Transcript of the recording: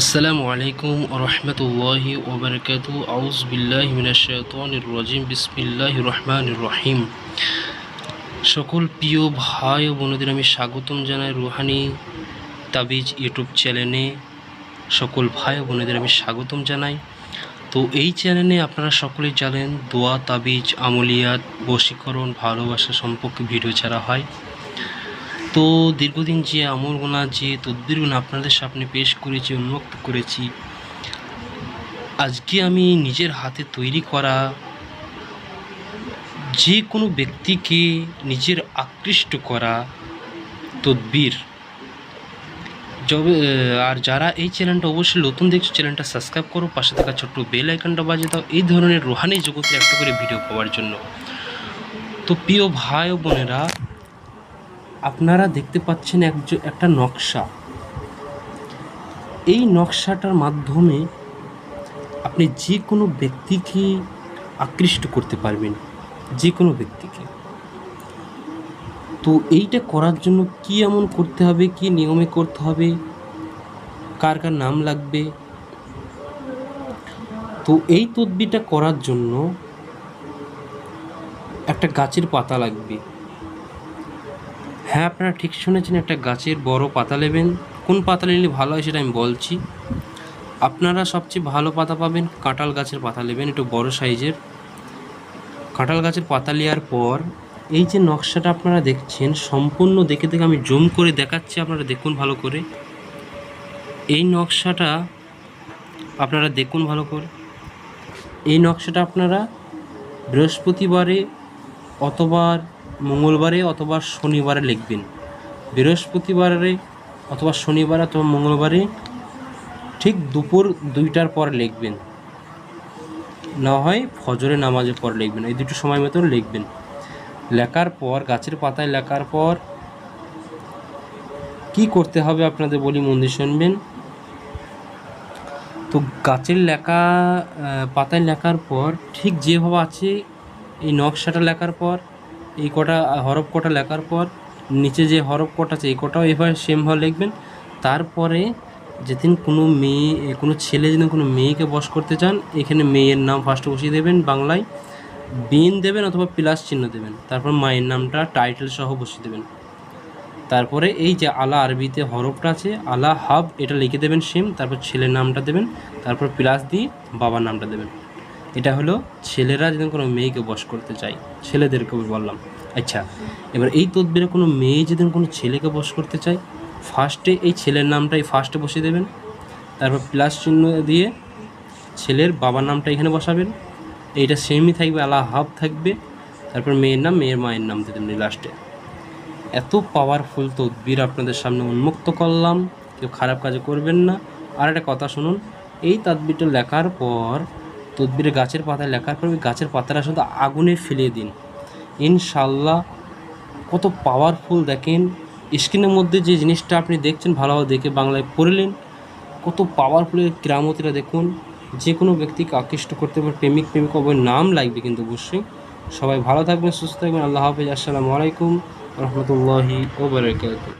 আসসালামু আলাইকুম রহমতুল্লাহি ওবরকাতু আউজ বিল্লাহ মিনাশাইতানির রাজিম। বিসমিল্লাহ রহমান রহিম। সকল প্রিয় ভাই ও বোনদের আমি স্বাগতম জানাই রুহানি তাবিজ ইউটিউব চ্যানেলে। সকল ভাই ও বোনদের আমি স্বাগতম জানাই। তো এই চ্যানেলে আপনারা সকলেই জানেন, দোয়া, তাবিজ, আমলিয়াত, বশীকরণ, ভালোবাসা সম্পর্কে ভিডিও ছাড়া হয়। তো দীর্ঘদিন যে আমলগুনা যে তদ্বিরগুলো আপনাদের সামনে পেশ করেছি, উন্মুক্ত করেছি, আজকে আমি নিজের হাতে তৈরি করা যে কোনো ব্যক্তিকে নিজের আকৃষ্ট করা তদ্বির। যবে আর যারা এই চ্যানেলটা অবশ্যই নতুন দেখছ, চ্যানেলটা সাবস্ক্রাইব করো, পাশে থাকা ছোট্ট বেল আইকনটা বাজিয়ে দাও, এই ধরনের রোহানি জগতের একটা করে ভিডিও পাওয়ার জন্য। তো প্রিয় ভাই ও বোনেরা আপনারা দেখতে পাচ্ছেন একজন একটা নকশা। এই নকশাটার মাধ্যমে আপনি যে কোনো ব্যক্তিকে আকৃষ্ট করতে পারবেন যে কোনো ব্যক্তিকে। তো এইটা করার জন্য কি এমন করতে হবে, কি নিয়মে করতে হবে, কার কার নাম লাগবে? তো এই তদবিটা করার জন্য একটা গাছের পাতা লাগবে। হ্যাঁ আপনারা ঠিক শুনেছেন, একটা গাছের বড় পাতা নেবেন। কোন পাতা নিলে ভালো হয় সেটা আমি বলছি। আপনারা সবচেয়ে ভালো পাতা পাবেন কাঁঠাল গাছের পাতা নেবেন, একটু বড় সাইজের। কাঁঠাল গাছের পাতা নেওয়ার পর, এই যে নকশাটা আপনারা দেখছেন, সম্পূর্ণ দেখে দেখে আমি জুম করে দেখাচ্ছি, আপনারা দেখুন ভালো করে। এই নকশাটা আপনারা দেখুন ভালো করে। এই নকশাটা আপনারা বৃহস্পতিবারে অথবা মঙ্গলবারে অথবা শনিবারে লিখবেন। বৃহস্পতিবারে অথবা শনিবার অথবা মঙ্গলবারে ঠিক দুপুর দুইটার পর লিখবেন। না হয় ফজরে নামাজের পর লিখবেন, এই দুটো সময় মতো লিখবেন। লেখার পর, গাছের পাতায় লেখার পর কি করতে হবে আপনাদের বলি মন্দির শুনবেন? তো গাছের লেখা পাতায় লেখার পর ঠিক যেভাবে আছে, এই নকশাটা লেখার পর এই কটা, হরফ কটা লেখার পর নিচে যে হরফ কটা আছে, এই কটাও এভাবে সেমভাবে লিখবেন। তারপরে যেদিন কোনো মেয়ে কোনো ছেলে যদি কোনো মেয়েকে বস করতে চান, এখানে মেয়ের নাম ফার্স্টে বসিয়ে দেবেন বাংলায়। বিন দেবেন অথবা প্লাস চিহ্ন দেবেন। তারপর মায়ের নামটা টাইটেল সহ বসিয়ে দেবেন। তারপরে এই যে আলা আরবিতে হরফটা আছে, আলা হাব, এটা লিখে দেবেন সেম তারপর ছেলের নামটা দেবেন। তারপর প্লাস দিয়ে বাবার নামটা দেবেন। এটা হলো ছেলেরা যদি কোনো মেয়েকে বস করতে চায়, ছেলেদেরকে বললাম। আচ্ছা এবার এই তদবিরে কোনো মেয়ে যদি কোনো ছেলেকে বস করতে চায় ফার্স্টে এই ছেলের নামটাই ফার্স্টে বসিয়ে দেবেন। তারপর প্লাস চিহ্ন দিয়ে ছেলের বাবার নামটা এখানে বসাবেন। এইটা সেমই থাকবে, আলা হাফ থাকবে। তারপর মেয়ের নাম, মেয়ের মায়ের নাম দেবেন লাস্টে এত পাওয়ারফুল তদবির আপনাদের সামনে উন্মুক্ত করলাম। কেউ খারাপ কাজে করবেন না। আর একটা কথা শুনুন, এই তদবিরটা লেখার পর তদবিরে গাছের পাতায় লেখার পর ওই গাছের পাতাটা শুধু আগুনে ফেলিয়ে দিন। ইনশাল্লাহ কত পাওয়ারফুল দেখেন। স্ক্রিনের মধ্যে যে জিনিসটা আপনি দেখছেন, ভালোভাবে দেখে বাংলায় পড়লেন কত পাওয়ারফুল ক্রামতিটা দেখুন। যে কোনো ব্যক্তিকে আকৃষ্ট করতে পারে, প্রেমিক প্রেমিক অবশ্যই নাম লাগবে কিন্তু অবশ্যই। সবাই ভালো থাকবেন, সুস্থ থাকবেন। আল্লাহ হাফিজ। আসসালামু আলাইকুম রহমতুল্লাহি ওবরাকাতুহ